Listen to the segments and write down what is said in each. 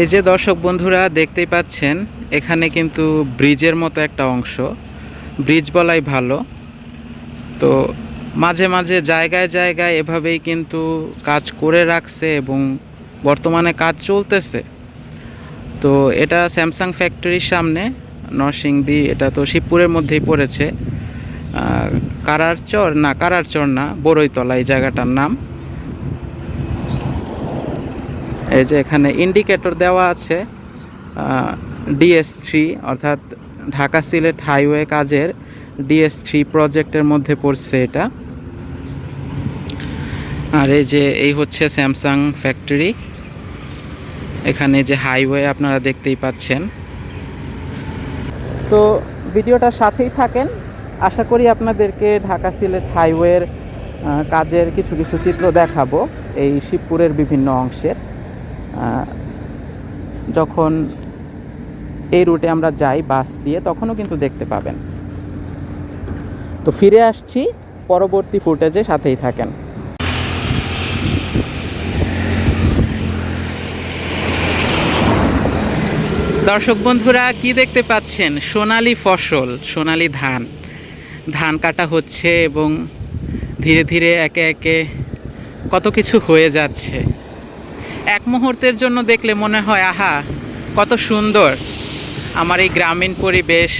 এই যে দর্শক বন্ধুরা দেখতেই পাচ্ছেন, এখানে কিন্তু ব্রিজের মতো একটা অংশ। ব্রিজ বলাই ভালো। তো মাঝে মাঝে জায়গায় জায়গায় এভাবেই কিন্তু কাজ করে রাখছে এবং বর্তমানে কাজ চলতেছে। তো এটা স্যামসাং ফ্যাক্টরির সামনে, নরসিংদী, এটা তো শিবপুরের মধ্যেই পড়েছে। কারারচর না কারারচর না, বড়ইতলা এই জায়গাটার নাম। এই যে এখানে ইন্ডিকেটর দেওয়া আছে ডিএস থ্রি অর্থাৎ ঢাকা সিলেট হাইওয়ে কাজের ডিএস থ্রি প্রজেক্টের মধ্যে পড়ছে এটা। আর এই যে এই হচ্ছে স্যামসাং ফ্যাক্টরি এখানে যে হাইওয়ে আপনারা দেখতেই পাচ্ছেন। তো ভিডিওটার সাথেই থাকেন। আশা করি আপনাদেরকে ঢাকা সিলেট হাইওয়ের কাজের কিছু কিছু চিত্র দেখাবো এই শিবপুরের বিভিন্ন অংশের। যখন এই রুটে আমরা যাই বাস দিয়ে, তখনও কিন্তু দেখতে পাবেন। তো ফিরে আসছি, পরবর্তী ফুটেজে সাথেই থাকেন। দর্শক বন্ধুরা, কি দেখতে পাচ্ছেন? সোনালী ফসল, সোনালি ধান। ধান কাটা হচ্ছে এবং ধীরে ধীরে একে একে কত কিছু হয়ে যাচ্ছে। এক মুহূর্তের জন্য দেখলে মনে হয়, আহা, কত সুন্দর আমার এই গ্রামীণ পরিবেশ।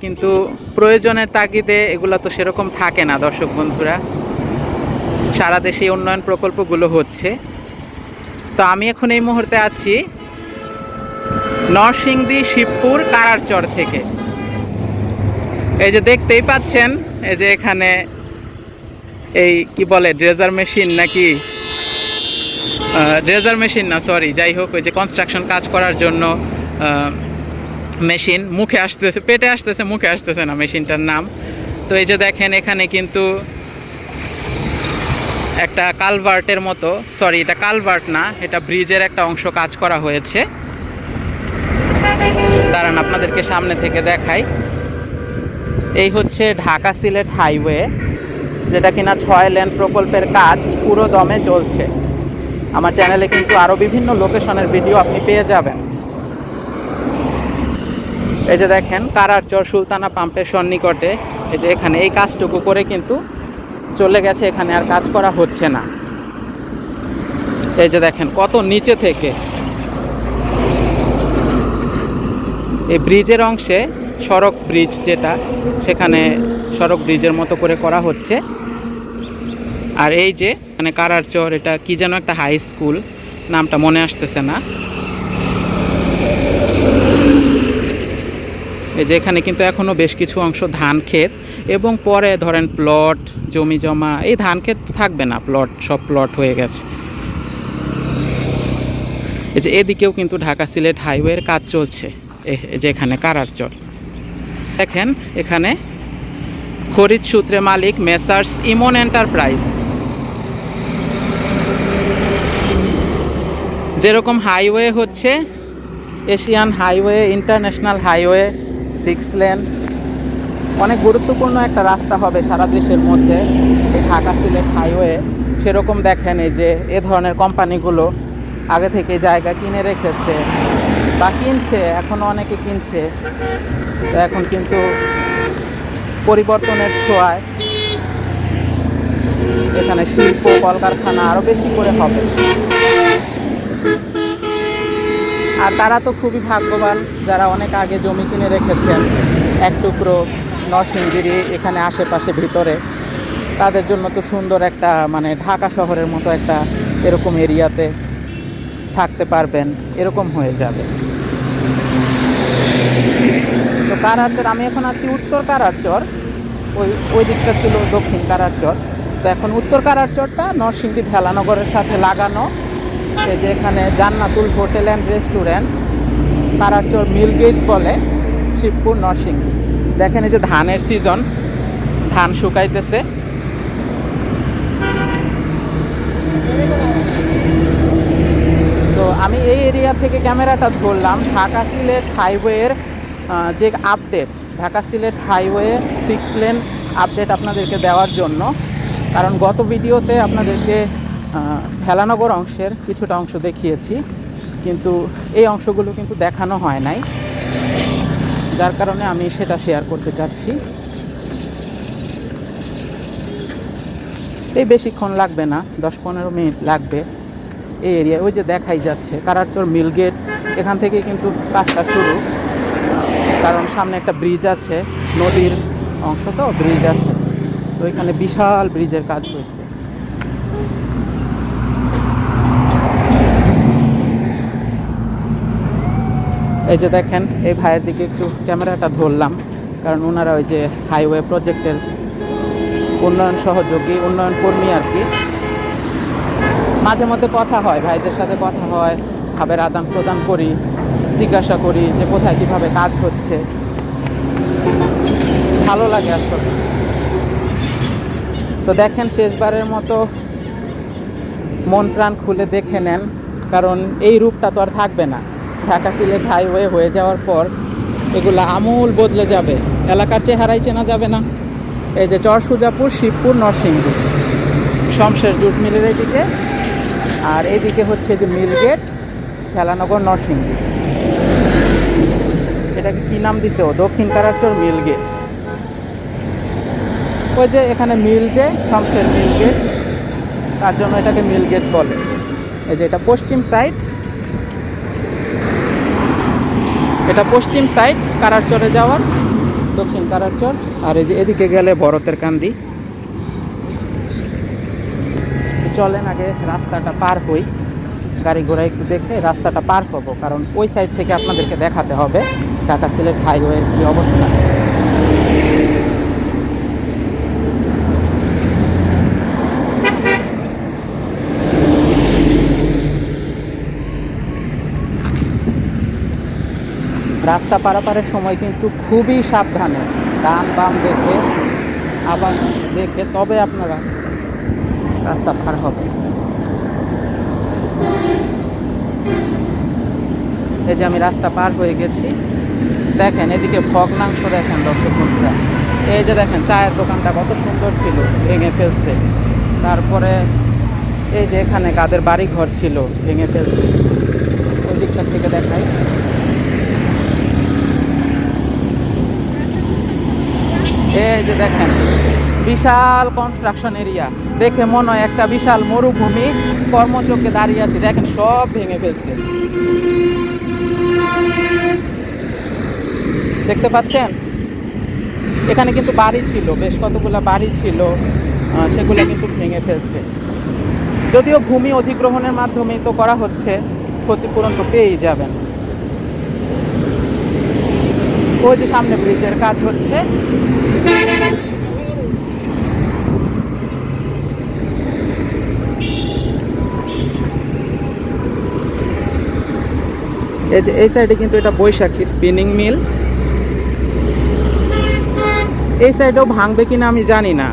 কিন্তু প্রয়োজনের তাগিদে এগুলো তো সেরকম থাকে না, দর্শক বন্ধুরা। সারা দেশে উন্নয়ন প্রকল্পগুলো হচ্ছে। তো আমি এখন এই মুহূর্তে আছি নরসিংদী, শিবপুর, কারারচর থেকে। এই যে দেখতেই পাচ্ছেন, এই যে এখানে এই কি বলে, ড্রেজার মেশিন নাকি ড্রেজার মেশিন না সরি যাই হোক, ওই যে কনস্ট্রাকশন কাজ করার জন্য মেশিন মুখে আসতেছে, পেটে আসতেছে, মুখে আসতেছে না মেশিনটার নাম। তো এই যে দেখেন, এখানে কিন্তু একটা কালভার্টের মতো সরি এটা কালভার্ট না, এটা ব্রিজের একটা অংশ কাজ করা হয়েছে। দাঁড়ান, আপনাদেরকে সামনে থেকে দেখাই। এই হচ্ছে ঢাকা সিলেট হাইওয়ে, যেটা কিনা ছয় লেন প্রকল্পের কাজ, পুরো দমে চলছে। আমার চ্যানেলে কিন্তু আরও বিভিন্ন লোকেশনের ভিডিও আপনি পেয়ে যাবেন। এই যে দেখেন, কারারচর সুলতানা পাম্পের সন্নিকটে এই যে এখানে এই কাজটুকু করে কিন্তু চলে গেছে, এখানে আর কাজ করা হচ্ছে না। এই যে দেখেন, কত নিচে থেকে এই ব্রিজের অংশে সড়ক ব্রিজ যেটা, সেখানে সড়ক ব্রিজের মতো করে করা হচ্ছে। আর এই যে মানে কারারচর এটা কি যেন একটা হাই স্কুল নামটা মনে আসতেছে না। এই যে এখানে কিন্তু এখনও বেশ কিছু অংশ ধান ক্ষেত, এবং পরে ধরেন প্লট জমি জমা, এই ধান ক্ষেত থাকবে না প্লট সব প্লট হয়ে গেছে। এই যে এদিকেও কিন্তু ঢাকা সিলেট হাইওয়ের কাজ চলছে যে এখানে কারারচর দেখেন এখানে খরিদ সূত্রে মালিক মেসার্স ইমন এন্টারপ্রাইজ যেরকম হাইওয়ে হচ্ছে, Asian highway, international highway, six lane, অনেক গুরুত্বপূর্ণ একটা রাস্তা হবে সারা দেশের মধ্যে, এই ঢাকা সিলেট হাইওয়ে। সেরকম দেখেন যে, এ ধরনের কোম্পানিগুলো আগে থেকে জায়গা কিনে রেখেছে বা কিনছে এখনও অনেকে কিনছে। তো এখন কিন্তু পরিবর্তনের ছোঁয়ায় এখানে শিল্প, কলকারখানা আরও বেশি করে হবে। আর তারা তো খুবই ভাগ্যবান যারা অনেক আগে জমি কিনে রেখেছেন। এক টুকরো নরসিংগিরি এখানে আশেপাশে ভিতরে। তাদের জন্য তো সুন্দর একটা মানে ঢাকা শহরের মতো একটা এরকম এরিয়াতে থাকতে পারবেন। এরকম হয়ে যাবে। তো কারারচর, আমি এখন আছি উত্তর কারারচর। ওই ওই দিকটা ছিল দক্ষিণ কারারচর। তো এখন উত্তর কারারচরটা নরসিংদী ভেলানগরের সাথে লাগানো। এই যে এখানে Jannatul hotel and restaurant Kararchar mill gate বলে, শিবপুর নরসিংদী দেখেন এই যে ধানের সিজন ধান শুকাইতেছে। তো আমি এই এরিয়া থেকে ক্যামেরাটা ধরলাম, ঢাকা সিলেট হাইওয়ের যে update Dhaka Sylhet highway six lane update আপনাদেরকে দেওয়ার জন্য। কারণ গত ভিডিওতে আপনাদেরকে ভেলানগর অংশের কিছুটা অংশ দেখিয়েছি, কিন্তু এই অংশগুলো কিন্তু দেখানো হয় নাই। যার কারণে আমি সেটা শেয়ার করতে চাচ্ছি। এই বেশিক্ষণ লাগবে না দশ পনেরো মিনিট লাগবে এই এরিয়া ওই যে দেখাই যাচ্ছে, কারারচর মিল গেট, এখান থেকে কিন্তু কাজটা শুরু। কারণ সামনে একটা ব্রিজ আছে, নদীর অংশ তো ব্রিজ আছে। তো এখানে বিশাল ব্রিজের কাজ হয়েছে। এই যে দেখেন, এই ভাইয়ের দিকে একটু ক্যামেরাটা ধরলাম, কারণ ওনারা ওই যে হাইওয়ে প্রজেক্টের উন্নয়ন সহযোগী, উন্নয়ন কর্মী আর কি। মাঝে মধ্যে কথা হয়, ভাইদের সাথে কথা হয়, ভাবের আদান প্রদান করি, জিজ্ঞাসা করি যে কোথায় কীভাবে কাজ হচ্ছে। ভালো লাগে আসলে। তো দেখেন, শেষবারের মতো মন প্রাণ খুলে দেখে নেন, কারণ এই রূপটা তো আর থাকবে না। ঢাকা সিলেট হাইওয়ে হয়ে যাওয়ার পর এগুলো আমূল বদলে যাবে। এলাকার চেহারাই চেনা যাবে না। এই যে চরসুজাপুর, শিবপুর, নরসিংদী। শমশের জুট মিলের এদিকে আর এদিকে হচ্ছে যে মিল গেট খেলানগর নরসিংদী। এটাকে কি নাম দিছে ও? দক্ষিণ কারারচর মিল গেট ওই যে এখানে মিল যে, শমশের মিল গেট তার জন্য এটাকে মিল গেট বলে। এই যে এটা পশ্চিম সাইড এটা পশ্চিম সাইড কারারচরে যাওয়ার, দক্ষিণ কারারচর। আর এই যে এদিকে গেলে ভরতের কান্দি। চলেন আগে রাস্তাটা পার হই। গাড়ি ঘোড়া একটু দেখে রাস্তাটা পার হব, কারণ ওই সাইড থেকে আপনাদেরকে দেখাতে হবে। ঢাকা সিলেট হাইওয়ের কী অবস্থা। রাস্তা পারাপারের সময় কিন্তু খুবই সাবধানে ডান বাম দেখে, আবার দেখে তবে আপনারা রাস্তা পার হবে। এই যে আমি রাস্তা পার হয়ে গেছি। দেখেন, এদিকে ভগ্নাংশ দেখেন দর্শক বন্ধুরা। এই যে দেখেন, চায়ের দোকানটা কত সুন্দর ছিল, ভেঙে ফেলছে। তারপরে এই যে এখানে কাদের বাড়ি ঘর ছিল, ভেঙে ফেলছে। ওই দিকটার থেকে দেখাই। এই যে দেখেন, বিশাল কনস্ট্রাকশন এরিয়া দেখে মনে হয় একটা বিশাল মরুভূমি কর্মচক্রে দাঁড়িয়ে আছে। দেখেন, সব ভেঙে ফেলছে। দেখতে পাচ্ছেন? এখানে কিন্তু বাড়ি ছিল, বেশ কতগুলো বাড়ি ছিল সেগুলো কিন্তু ভেঙে ফেলছে। যদিও ভূমি অধিগ্রহণের মাধ্যমে তো করা হচ্ছে, ক্ষতিপূরণ তো পেয়েই যাবেন। ওই যে সামনে ব্রিজের কাজ হচ্ছে। এই যে এই সাইডে কিন্তু এটা বৈশাখী স্পিনিং মিল এই সাইডেও ভাঙবে কিনা আমি জানি না।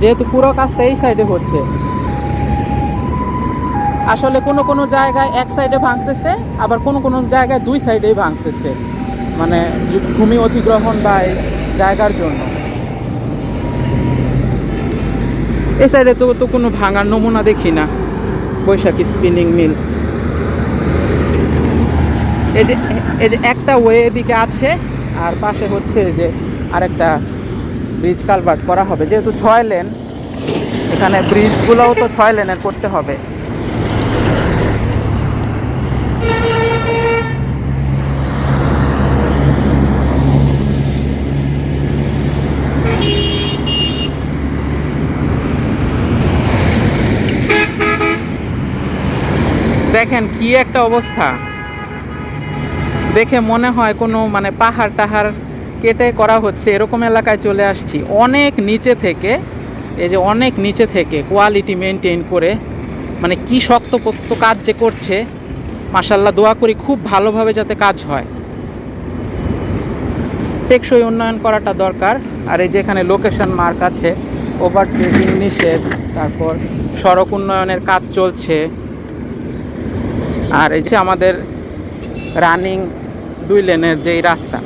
যেহেতু পুরো কাজটা এই সাইডে হচ্ছে। আসলে কোনো কোনো জায়গায় এক সাইডে ভাঙতেছে, আবার কোনো কোনো জায়গায় দুই সাইডেই ভাঙতেছে। মানে ভূমি অধিগ্রহণ বা জায়গার জন্য। এই সাইডে তো তো কোনো ভাঙার নমুনা দেখি না। বৈশাখী স্পিনিং মিল এই যে এই যে একটা ওয়ে এদিকে আছে, আর পাশে হচ্ছে যে আরেকটা ব্রিজ কালভার্ট করা হবে। যেহেতু ছয় লেন এখানে ব্রিজগুলোও তো ছয় লেনের করতে হবে। দেখেন কি একটা অবস্থা। দেখে মনে হয় কোনো মানে পাহাড় টাহাড় কেটে করা হচ্ছে, এরকম এলাকায় চলে আসছি। অনেক নিচে থেকে, এই যে অনেক নিচে থেকে কোয়ালিটি মেনটেন করে মানে কি শক্তপোক্ত কাজ যে করছে মাসাল্লাহ দোয়া করি খুব ভালোভাবে যাতে কাজ হয়। টেকসই উন্নয়ন করাটা দরকার। আর এই যে এখানে লোকেশন মার্ক আছে ওভারটেকিং নিষেধ, তারপর সড়ক উন্নয়নের কাজ চলছে। আর এই যে আমাদের রানিং দুই লেনের যেই রাস্তা।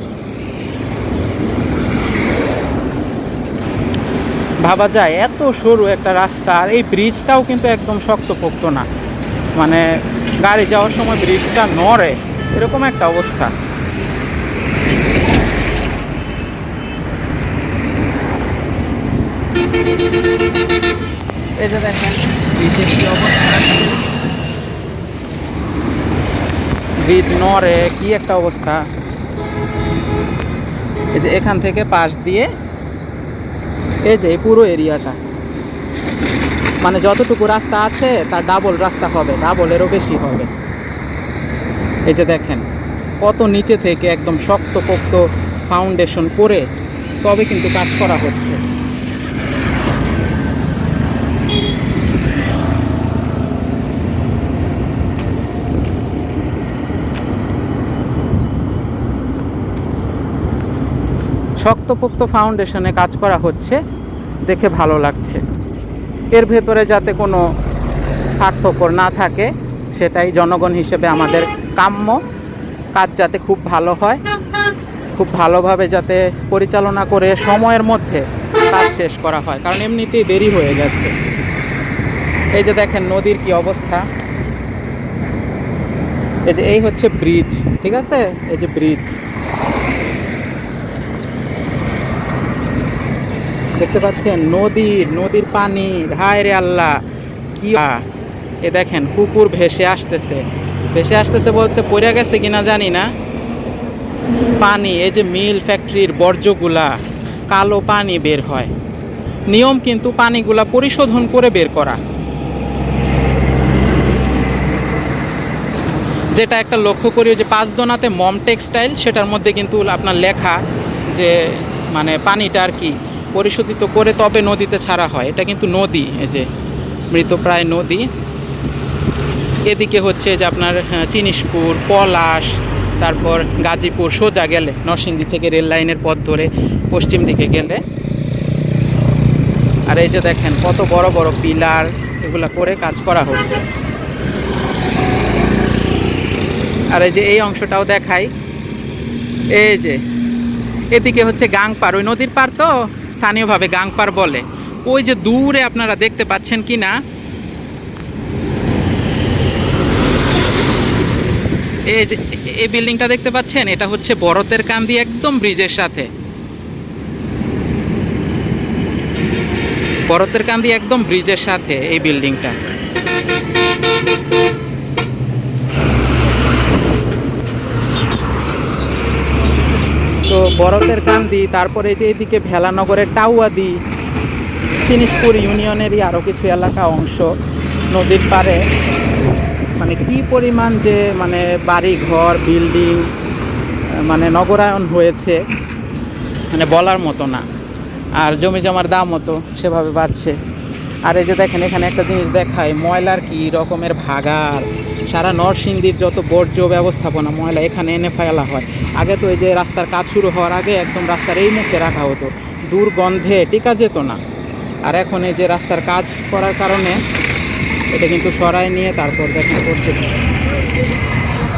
ভাবা যায়, এত সরু একটা রাস্তা, আর এই ব্রিজটাও কিন্তু একদম শক্তপোক্ত না। মানে গাড়ি যাওয়ার সময় ব্রিজটা নড়ে, এরকম একটা অবস্থা। এই যে দেখেন ব্রিজের কি অবস্থা? ব্রিজ নড়ে, কি একটা অবস্থা? এই যে এখান থেকে পাশ দিয়ে এই যে পুরো এরিয়াটা। মানে যতটুকু রাস্তা আছে, তার ডাবল রাস্তা হবে ডাবলেরও বেশি হবে। এই যে দেখেন, কত নিচে থেকে একদম শক্ত পোক্ত ফাউন্ডেশন করে তবে কিন্তু কাজ করা হচ্ছে। শক্তপোক্ত ফাউন্ডেশনে কাজ করা হচ্ছে, দেখে ভালো লাগছে। এর ভেতরে যাতে কোনো ফাঁকফোকর না থাকে, সেটাই জনগণ হিসেবে আমাদের কাম্য কাজ যাতে খুব ভালো হয়, খুব ভালোভাবে যাতে পরিচালনা করে সময়ের মধ্যে কাজ শেষ করা হয়, কারণ এমনিতেই দেরি হয়ে গেছে। এই যে দেখেন নদীর কি অবস্থা। এই যে এই হচ্ছে ব্রিজ, ঠিক আছে? এই যে ব্রিজ। দেখতে পাচ্ছেন? নদী, নদীর পানি। হায় রে আল্লাহ, কি এ দেখেন, কুকুর ভেসে আসতেছে। ভেসে আসতেছে বলতে পড়ে গেছে কিনা জানি না। পানি, এই যে মিল ফ্যাক্টরির বর্জ্যগুলা, কালো পানি বের হয়। নিয়ম কিন্তু পানিগুলা পরিশোধন করে বের করা। যেটা একটা লক্ষ্য করি যে পাঁচদোনাতে মম টেক্সটাইল, সেটার মধ্যে কিন্তু আপনার লেখা যে মানে পানিটা আর কি পরিশোধিত করে তবে নদীতে ছাড়া হয়। এটা কিন্তু নদী, এই যে মৃতপ্রায় নদী। এদিকে হচ্ছে যে আপনার চিনিশপুর পলাশ, তারপর গাজীপুর সোজা গেলে, নরসিংদী থেকে রেল লাইনের পথ ধরে পশ্চিম দিকে গেলে। আর এই যে দেখেন, কত বড় বড় পিলার, এগুলো করে কাজ করা হচ্ছে। আর এই যে এই অংশটাও দেখাই। এই যে, এদিকে হচ্ছে গাংপার, ওই নদীর পার তো? স্থানীয়ভাবে গাংপার বলে। ওই যে দূরে আপনারা দেখতে পাচ্ছেন কি না? এই যে, এই বিল্ডিংটা দেখতে পাচ্ছেন? এটা হচ্ছে বরতের কান্দি একদম ব্রিজের সাথে। বরতের কান্দি একদম ব্রিজের সাথে এই বিল্ডিংটা। তো বরতের কান্দি, তারপরে যে এদিকে ভেলানগরের টাউয়াদি চিনিসপুর ইউনিয়নেরই আরও কিছু এলাকা অংশ, নদীর পাড়ে। মানে কি পরিমাণ যে মানে বাড়ি ঘর বিল্ডিং মানে নগরায়ন হয়েছে মানে বলার মতো না। আর জমি জমার দামও তো সেভাবে বাড়ছে। আর এই যে দেখেন, এখানে একটা জিনিস দেখায়, ময়লার কি রকমের ভাগার সারা নরসিংদীর যত বর্জ্য ব্যবস্থাপনা, ময়লা এখানে এনে ফেলা হয়। আগে তো এই যে রাস্তার কাজ শুরু হওয়ার আগে একদম রাস্তার এই মুখে রাখা হতো। দুর্গন্ধে টিকা যেত না। আর এখন এই যে রাস্তার কাজ করার কারণে এটা কিন্তু সরাই নিয়ে তারপর দেখা করতেছে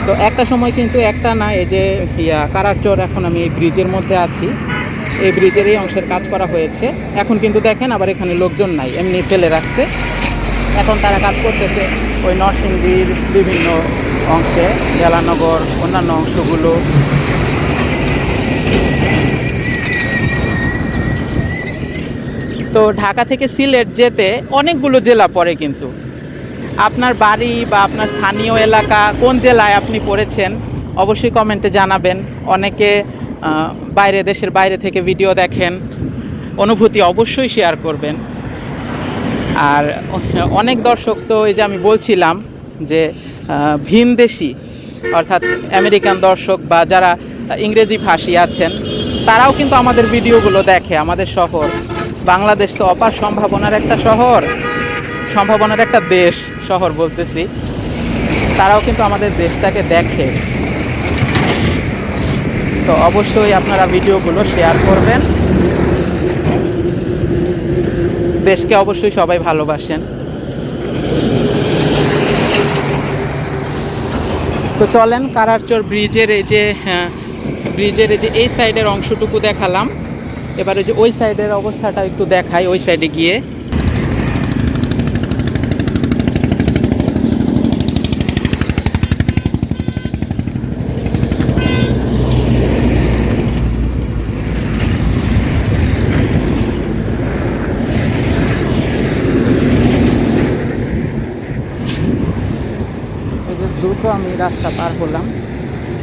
তো একটা সময় কিন্তু একটা না, এই যে ইয়া, কারারচর এখন আমি এই ব্রিজের মধ্যে আছি। এই ব্রিজের এই অংশের কাজ করা হয়েছে। এখন কিন্তু দেখেন আবার এখানে লোকজন নাই, এমনি ফেলে রাখছে। এখন তারা কাজ করতেছে ওই নরসিংদীর বিভিন্ন অংশে জেলানগর অন্যান্য অংশগুলো। তো ঢাকা থেকে সিলেট যেতে অনেকগুলো জেলা পড়ে কিন্তু। আপনার বাড়ি বা আপনার স্থানীয় এলাকা কোন জেলায় আপনি পড়েছেন, অবশ্যই কমেন্টে জানাবেন। অনেকে বাইরে দেশের বাইরে থেকে ভিডিও দেখেন, অনুভূতি অবশ্যই শেয়ার করবেন। আর অনেক দর্শক তো এই যে আমি বলছিলাম যে ভিনদেশি অর্থাৎ আমেরিকান দর্শক বা যারা ইংরেজি ভাষী আছেন, তারাও কিন্তু আমাদের ভিডিওগুলো দেখে, আমাদের শহর। বাংলাদেশ তো অপার সম্ভাবনার একটা শহর, সম্ভাবনার একটা দেশ, শহর বলতেছি। তারাও কিন্তু আমাদের দেশটাকে দেখে। তো অবশ্যই আপনারা ভিডিওগুলো শেয়ার করবেন। দেশকে অবশ্যই সবাই ভালোবাসেন। তো চলেন কারারচর ব্রিজের এই যে হ্যাঁ, ব্রিজের এই যে এই সাইডের অংশটুকু দেখালাম। এবারে যে ওই সাইডের অবস্থাটা একটু দেখাই ওই সাইডে গিয়ে। আমি রাস্তা পার হলাম।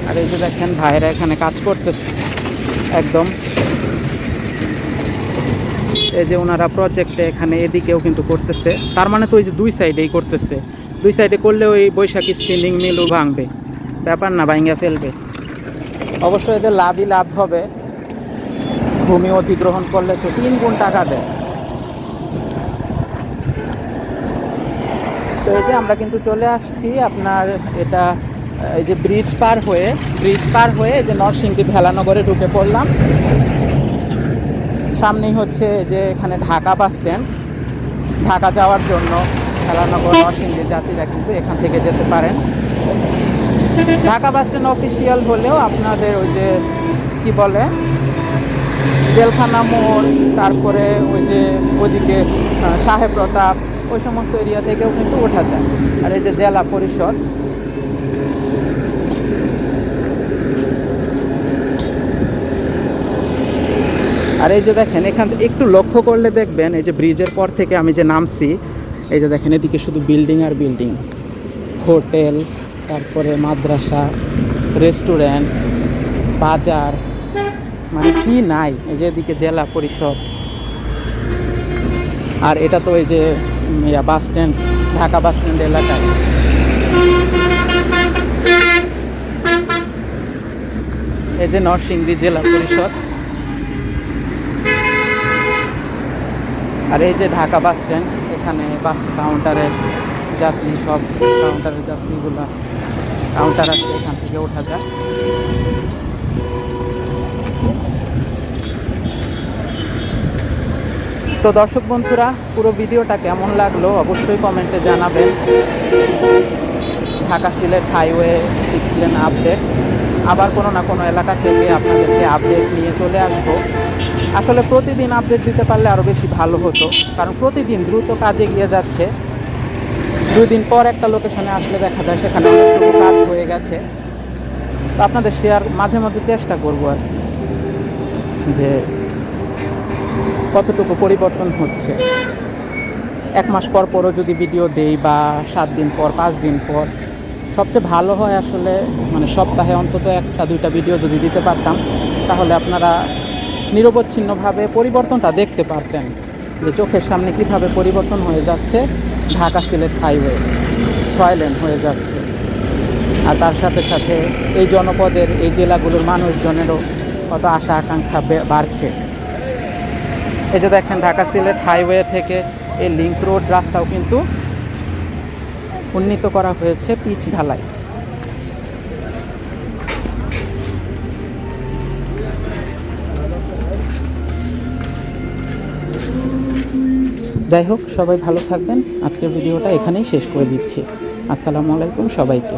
আর এই যে দেখেন ভাইরা এখানে কাজ করতেছে, একদম। এই যে ওনারা প্রজেক্টে এখানে এদিকেও কিন্তু করতেছে। তার মানে তো ওই যে দুই সাইডেই করতেছে। দুই সাইডে করলে ওই বৈশাখী স্পিনিং মিলও ভাঙবে। ব্যাপার না ভাঙ্গা ফেলবে। অবশ্যই এদের লাভই লাভ হবে। ভূমি অধিগ্রহণ করলে তো তিন গুণ টাকা দেয়। তো এই যে আমরা কিন্তু চলে আসছি আপনার এটা, এই যে ব্রিজ পার হয়ে ব্রিজ পার হয়ে এই যে নরসিংদী ভেলানগরে ঢুকে পড়লাম। সামনেই হচ্ছে যে এখানে ঢাকা বাস স্ট্যান্ড। ঢাকা যাওয়ার জন্য ভেলানগর নরসিংদীর যাত্রীরা কিন্তু এখান থেকে যেতে পারেন। ঢাকা বাস স্ট্যান্ড অফিসিয়াল হলেও আপনাদের ওই যে, কি বলে, জেলখানা মোড়, তারপরে ওই যে ওইদিকে সাহেব প্রতাপ ওই সমস্ত এরিয়া থেকেও কিন্তু ওঠা যায়। আর এই যে জেলা পরিষদ, আর এই যে দেখেন, এখান একটু লক্ষ্য করলে দেখবেন, এই যে ব্রিজের পর থেকে আমি যে নামছি, এই যে দেখেন, এদিকে শুধু বিল্ডিং আর বিল্ডিং। হোটেল, তারপরে মাদ্রাসা, রেস্টুরেন্ট, বাজার মানে কি নাই, এই যে এদিকে জেলা পরিষদ। আর এটা তো এই যে bus stand, Dhaka bus stand এলাকায়। এই যে নরসিংদী জেলা পরিষদ। আর এই যে ঢাকা বাস স্ট্যান্ড, এখানে বাস কাউন্টারে যাত্রী সব, কাউন্টারের যাত্রীগুলা, কাউন্টার আছে, এখান থেকে ওঠা যায়। তো দর্শক বন্ধুরা, পুরো ভিডিওটা কেমন লাগল অবশ্যই কমেন্টে জানাবেন। Dhaka Sylhet highway six lane update. আবার কোনো না কোনো এলাকা থেকে আপনাদেরকে আপডেট নিয়ে চলে আসব। আসলে প্রতিদিন আপডেট দিতে পারলে আরও বেশি ভালো হতো, কারণ প্রতিদিন দ্রুত কাজে গিয়ে যাচ্ছে। দুই দিন পর একটা লোকেশনে আসলে দেখা যায় সেখানে অনেকটুকু কাজ হয়ে গেছে। তো আপনাদের শেয়ার মাঝে মধ্যে চেষ্টা করব আর কি, যে কতটুকু পরিবর্তন হচ্ছে? এক মাস পর পরও যদি ভিডিও দেই বা সাত দিন পর, পাঁচ দিন পর, সবচেয়ে ভালো হয় আসলে মানে সপ্তাহে অন্তত একটা, দুইটা ভিডিও যদি দিতে পারতাম, তাহলে আপনারা নিরবচ্ছিন্নভাবে পরিবর্তনটা দেখতে পারতেন যে চোখের সামনে কীভাবে পরিবর্তন হয়ে যাচ্ছে ঢাকা সিলেট হাইওয়ে, ছয় লেন হয়ে যাচ্ছে। আর তার সাথে সাথে এই জনপদের, এই জেলাগুলোর মানুষজনেরও কত আশা আকাঙ্ক্ষা বাড়ছে। এই যে দেখেন, ঢাকা সিলেট হাইওয়ে থেকে এই লিঙ্ক রোড রাস্তাও কিন্তু উন্নীত করা হয়েছে পিচ ঢালাই। যাই হোক, সবাই ভালো থাকবেন। আজকের ভিডিওটা এখানেই শেষ করে দিচ্ছি। আসসালামু আলাইকুম সবাইকে।